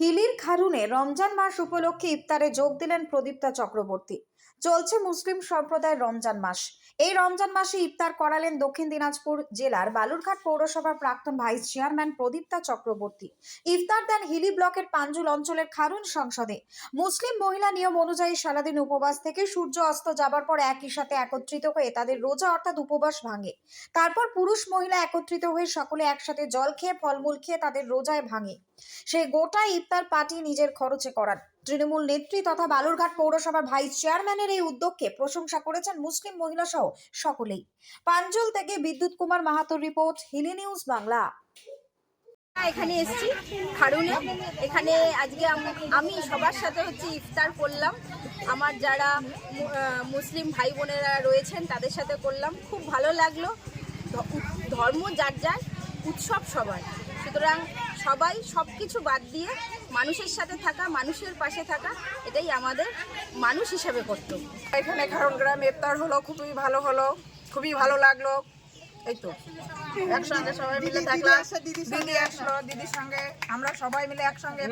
হিলির খারুনে রমজান মাস উপলক্ষে ইফতারে যোগ দিলেন প্রদীপ্তা চক্রবর্তী। চলছে মুসলিম সম্প্রদায়ের রমজান মাস। এই রমজান মাসে ইফতার করালেন দক্ষিণ দিনাজপুর জেলার বালুরঘাট পৌরসভার প্রাক্তন ভাইস চেয়ারম্যান প্রদীপ্তা চক্রবর্তী। ইফতার দেন হিলি ব্লকের পাঞ্জুল অঞ্চলের খারুন সংসদে। মুসলিম মহিলা নিয়ম অনুযায়ী সারাদিন উপবাস থেকে সূর্য অস্ত যাবার পর একই সাথে একত্রিত হয়ে তাদের রোজা অর্থাৎ উপবাস ভাঙে। তারপর পুরুষ মহিলা একত্রিত হয়ে সকলে একসাথে জল খেয়ে ফলমূল খেয়ে তাদের রোজায় ভাঙে। সেই গোটা ইফতার পার্টি নিজের খরচে করান তৃণমূল নেত্রী তথা বালুরঘাট পৌরসভার ভাইস চেয়ারম্যানের এই উদ্যোগকে প্রশংসা করেছেন মুসলিম মহিলা সহ সকলেই। পাঞ্জল থেকে বিদ্যুৎ কুমার মাহাতোর রিপোর্ট, হিলি নিউজ বাংলা। এখানে এসেছি, খারুনে। এখানে আজকে আমি সবার সাথে হচ্ছে ইফতার করলাম। আমার যারা মুসলিম ভাই বোনেরা রয়েছেন, তাদের সাথে করলাম। খুব ভালো লাগল। ধর্ম যার যার। উৎসব সবার। সুতরাং সবাই সব কিছু বাদ দিয়ে মানুষের সাথে থাকা মানুষের পাশে থাকা এটাই আমাদের মানুষ হিসাবে কর্তব্য। এখানে খারণ গ্রাম ইফতার হলো খুবই ভালো হলো খুবই ভালো লাগল। এই তো। একসঙ্গে সবাই মিলে থাকলাম। দিদি আসলো দিদির সঙ্গে আমরা সবাই মিলে একসঙ্গে